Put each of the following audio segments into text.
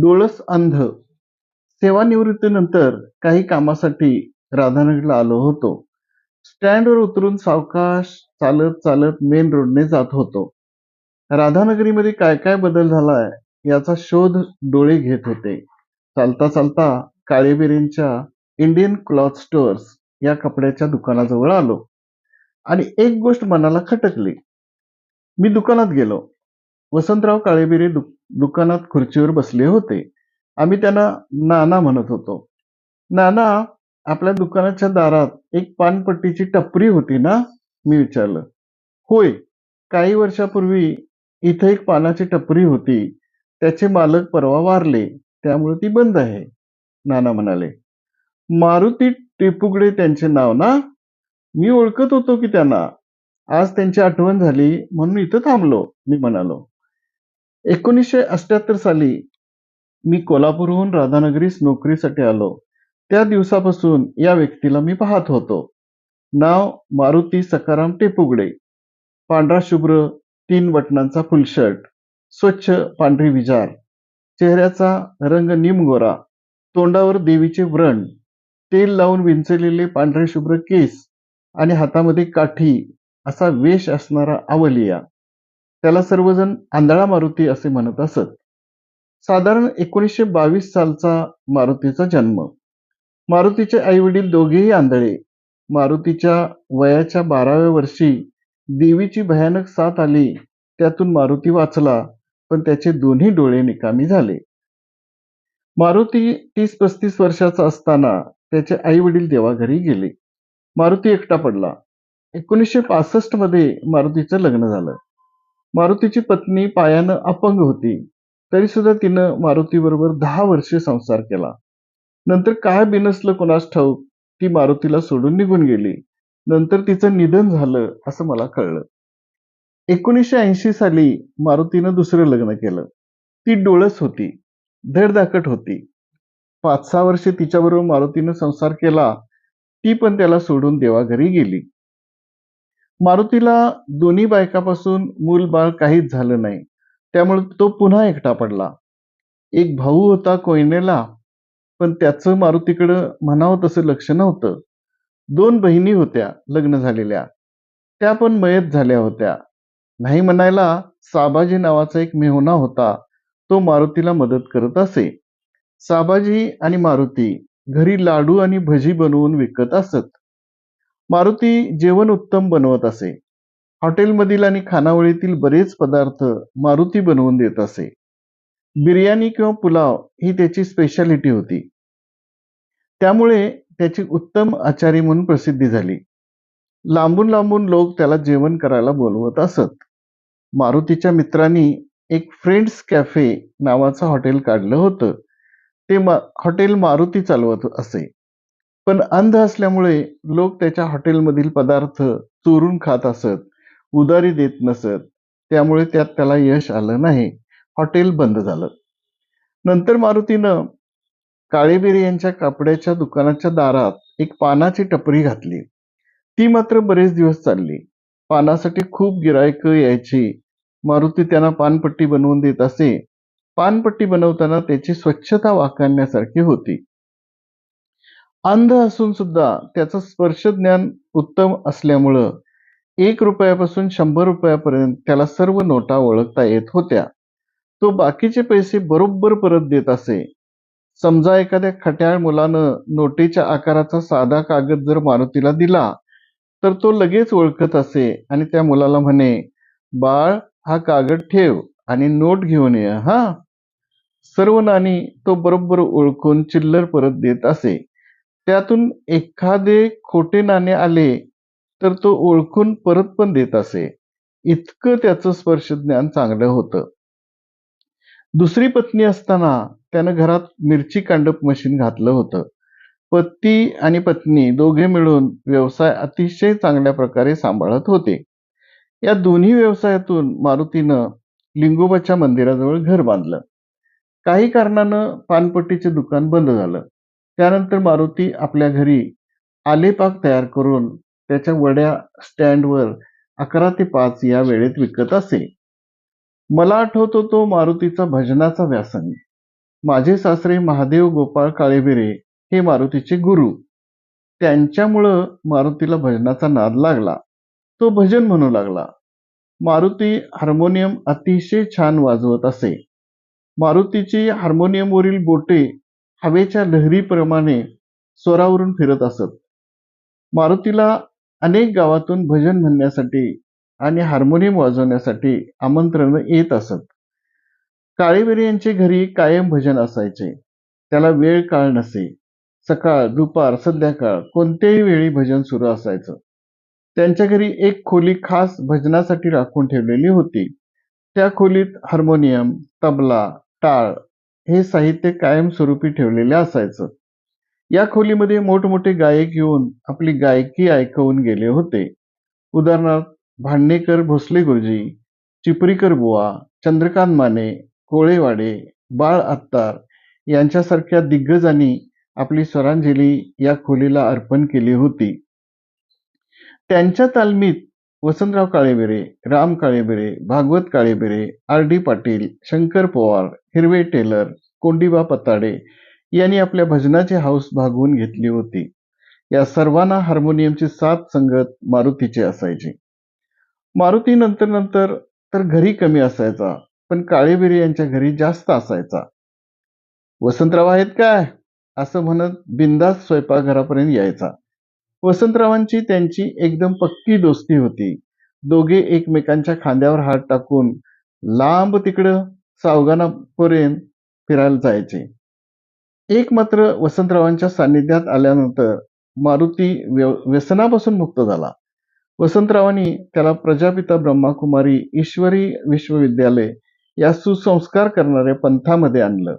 डोळस अंध. सेवानिवृत्तीनंतर काही कामासाठी राधानगरीला आलो होतो. स्टँडवर उतरून सावकाश चालत चालत मेन रोडने जात होतो. राधानगरीमध्ये काय काय बदल झालाय याचा शोध डोळे घेत होते. चालता चालता काळेबिरेंच्या इंडियन क्लॉथ स्टोअर्स या कपड्याच्या दुकानाजवळ आलो. आणि एक गोष्ट मनाला खटकली. मी दुकानात गेलो. वसंतराव काळेबिरे दु, दुकानात खुर्चीवर बसले होते. आम्ही त्यांना नाना म्हणत होतो. नाना आपल्या दुकानाच्या दारात एक पानपट्टीची टपरी होती ना? मी विचारलं. होय. काही वर्षापूर्वी इथे एक पानाची टपरी होती. त्याचे मालक परवा वारले. त्यामुळे ती बंद आहे. नाना म्हणाले. मारुती टिपुगडे त्यांचे नाव ना? मी ओळखत होतो की त्यांना. आज त्यांची आठवण झाली म्हणून इथं थांबलो मी म्हणालो. एकोणीसशे अठ्याहत्तर साली मी कोल्हापूरहून राधानगरीस नोकरीसाठी आलो. त्या दिवसापासून या व्यक्तीला मी पाहत होतो. नाव मारुती सकाराम टेपुगडे. पांढरा शुभ्र तीन बटनांचा फुलशर्ट स्वच्छ पांढरी विजार. चेहऱ्याचा रंग निमगोरा. तोंडावर देवीचे व्रण. तेल लावून विंचलेले पांढरे शुभ्र केस. आणि हातामध्ये काठी असा वेश असणारा आवलिया. त्याला सर्वजण आंधळा मारुती असे म्हणत असत. साधारण एकोणीसशे बावीस सालचा मारुतीचा जन्म. मारुतीचे आई वडील दोघेही आंधळे. मारुतीच्या वयाच्या बाराव्या वर्षी देवीची भयानक साथ आली. त्यातून मारुती वाचला पण त्याचे दोन्ही डोळे निकामी झाले. मारुती तीस पस्तीस वर्षाचा असताना त्याचे आई वडील देवाघरी गेले. मारुती एकटा पडला. एकोणीसशे पासष्टमध्ये मारुतीचं लग्न झालं. मारुतीची पत्नी पायानं अपंग होती. तरी सुद्धा तिनं मारुतीबरोबर दहा वर्षे संसार केला. नंतर काय बिनसलं कोणास ठाऊक ती मारुतीला सोडून निघून गेली. नंतर तिचं निधन झालं असं मला कळलं. एकोणीसशे ऐंशी साली मारुतीनं दुसरं लग्न केलं. ती डोळस होती धडधाकट होती. पाच सहा वर्षे तिच्याबरोबर मारुतीनं संसार केला ती पण त्याला सोडून देवाघरी गेली. मारुतीला दोन्ही बायकापासून मूल बाळ काहीच झालं नाही. त्यामुळे तो पुन्हा एकटा पडला. एक भाऊ होता कोयनेला पण त्याचं मारुतीकडं म्हणावं तसं लक्ष नव्हतं. दोन बहिणी होत्या लग्न झालेल्या. त्या पण मयत झाल्या होत्या. नाही म्हणायला साबाजी नावाचा एक मेहुणा होता. तो मारुतीला मदत करत असे. साबाजी आणि मारुती घरी लाडू आणि भजी बनवून विकत असत. मारुती जेवण उत्तम बनवत असे. हॉटेलमधील आणि खानावळीतील बरेच पदार्थ मारुती बनवून देत असे. बिर्याणी किंवा पुलाव ही त्याची स्पेशालिटी होती. त्यामुळे त्याची उत्तम आचारी म्हणून प्रसिद्धी झाली. लांबून लांबून लोक त्याला जेवण करायला बोलवत असत. मारुतीच्या मित्रांनी एक फ्रेंड्स कॅफे नावाचं हॉटेल काढलं होतं. ते मा हॉटेल मारुती चालवत असे. पण अंध असल्यामुळे लोक त्याच्या हॉटेलमधील पदार्थ चोरून खात असत उदारी देत नसत. त्यामुळे त्यात त्याला यश आलं नाही. हॉटेल बंद झालं. नंतर मारुतीनं काळेबेरे यांच्या कापड्याच्या दुकानाच्या दारात एक पानाची टपरी घातली. ती मात्र बरेच दिवस चालली. पानासाठी खूप गिरायक यायची. मारुती त्यांना पानपट्टी बनवून देत असे. पानपट्टी बनवताना त्याची स्वच्छता वाखाणण्यासारखी होती. अंध असून सुद्धा त्याचं स्पर्श ज्ञान उत्तम असल्यामुळं एक रुपयापासून शंभर रुपयापर्यंत त्याला सर्व नोटा ओळखता येत होत्या. तो बाकीचे पैसे बरोबर परत देत असे. समजा एखाद्या खट्याळ मुलानं नोटेच्या आकाराचा साधा कागद जर मारुतीला दिला तर तो लगेच ओळखत असे आणि त्या मुलाला म्हणे बाळ हा कागद ठेव आणि नोट घेऊन ये हा. सर्व नाणी तो बरोबर ओळखून चिल्लर परत देत असे. त्यातून एखादे खोटे नाणे आले तर तो ओळखून परत पण देत असे. इतकं त्याचं स्पर्श ज्ञान चांगलं होतं. दुसरी पत्नी असताना त्यानं घरात मिरची कांडप मशीन घातलं होतं. पती आणि पत्नी दोघे मिळून व्यवसाय अतिशय चांगल्या प्रकारे सांभाळत होते. या दोन्ही व्यवसायातून मारुतीनं लिंगोबाच्या मंदिराजवळ घर बांधलं. काही कारणानं पानपट्टीचे दुकान बंद झालं. त्यानंतर मारुती आपल्या घरी आलेपाक तयार करून त्याच्या वड्या स्टँडवर अकरा ते पाच या वेळेत विकत असे. मला आठवतो तो मारुतीचा भजनाचा व्यासन माझे सासरे महादेव गोपाळ काळेबिरे हे मारुतीचे गुरु. त्यांच्यामुळं मारुतीला भजनाचा नाद लागला. तो भजन म्हणू लागला. मारुती हार्मोनियम अतिशय छान वाजवत असे. मारुतीची हार्मोनियमवरील बोटे हवेच्या लहरीप्रमाणे स्वरावरून फिरत असत. मारुतीला अनेक गावातून भजन म्हणण्यासाठी आणि हार्मोनियम वाजवण्यासाठी आमंत्रण येत असत. काळेबेरे यांचे घरी कायम भजन असायचे. त्याला वेळ काळ नसे. सकाळ दुपार संध्याकाळ कोणत्याही वेळी भजन सुरू असायचं. त्यांच्या घरी एक खोली खास भजनासाठी राखून ठेवलेली होती. त्या खोलीत हार्मोनियम तबला टाळ हे साहित्य कायमस्वरूपी ठेवलेले असायचं. या खोलीमध्ये मोठमोठे गायक येऊन आपली गायकी ऐकवून गेले होते. उदाहरणार्थ भांडणेकर भोसले गुरुजी चिपरीकर बुवा चंद्रकांत माने कोळेवाडे बाळ अत्तार यांच्यासारख्या दिग्गजांनी आपली स्वरांजली या खोलीला अर्पण केली होती. त्यांच्या तालमीत Vasantrao Kalebere Ram Kalebere Bhagwat Kalebere R D Patil Shankar Pawar Hirve Tailor Kondiba Patade यांनी आपल्या भजनाची हौस भागवून घेतली होती. या सर्वांना हार्मोनियमची साथ संगत मारुतीची असायची. मारुती नंतर नंतर तर घरी कमी असायचा पण काळेबिरे यांच्या घरी जास्त असायचा. वसंतराव आहेत काय? असं म्हणत बिंदास स्वयंपाकघरापर्यंत यायचा. वसंतरावांची त्यांची एकदम पक्की दोस्ती होती. दोघे एकमेकांच्या खांद्यावर हात टाकून लांब तिकडं सावगानापर्यंत फिरायला जायचे. एक मात्र वसंतरावांच्या सान्निध्यात आल्यानंतर मारुती व्यसनापासून मुक्त झाला. वसंतरावांनी त्याला प्रजापिता ब्रह्माकुमारी ईश्वरी विश्वविद्यालय या सुसंस्कार करणाऱ्या पंथामध्ये आणलं.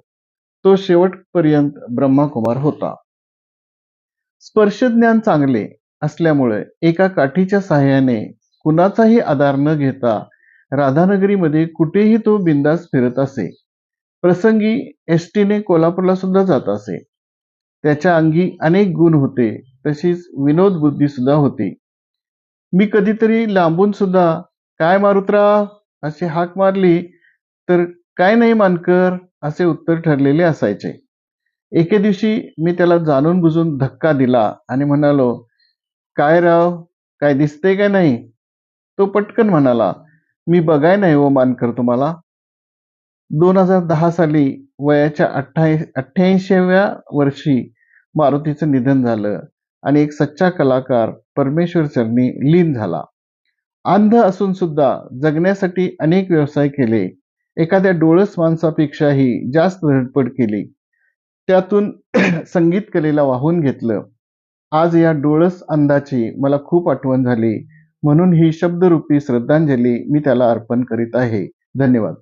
तो शेवटपर्यंत ब्रह्माकुमार होता. स्पर्शज्ञान चांगले असल्यामुळे एका काठीच्या सहाय्याने कुणाचाही आधार न घेता राधानगरीमध्ये कुठेही तो बिंदास फिरत असे. प्रसंगी एस टीने कोल्हापूरला सुद्धा जात असे. त्याच्या अंगी अनेक गुण होते तशीच विनोद बुद्धी सुद्धा होती. मी कधीतरी लांबून सुद्धा काय मारुत्रा अशी हाक मारली तर काय नाही मानकर असे उत्तर ठरलेले असायचे. एके दिवशी मी त्याला जाणून बुजून धक्का दिला आणि म्हणालो काय राव काय दिसते काय नाही? तो पटकन म्हणाला मी बघाय नाही हो मानकर तुम्हाला. दोन हजार दहा साली वयाच्या अठ्ठाई अठ्ठ्याऐंशीव्या वर्षी मारुतीचं निधन झालं आणि एक सच्चा कलाकार परमेश्वर चरणी लीन झाला. अंध असून सुद्धा जगण्यासाठी अनेक व्यवसाय केले. एखाद्या डोळस माणसापेक्षाही जास्त धडपड केली. त्यातून संगीत कलेला वाहून घेतलं. आज या डोळस अंदाची मला खूप आठवण झाली. म्हणून ही शब्दरूपी श्रद्धांजली मी त्याला अर्पण करीत आहे. धन्यवाद.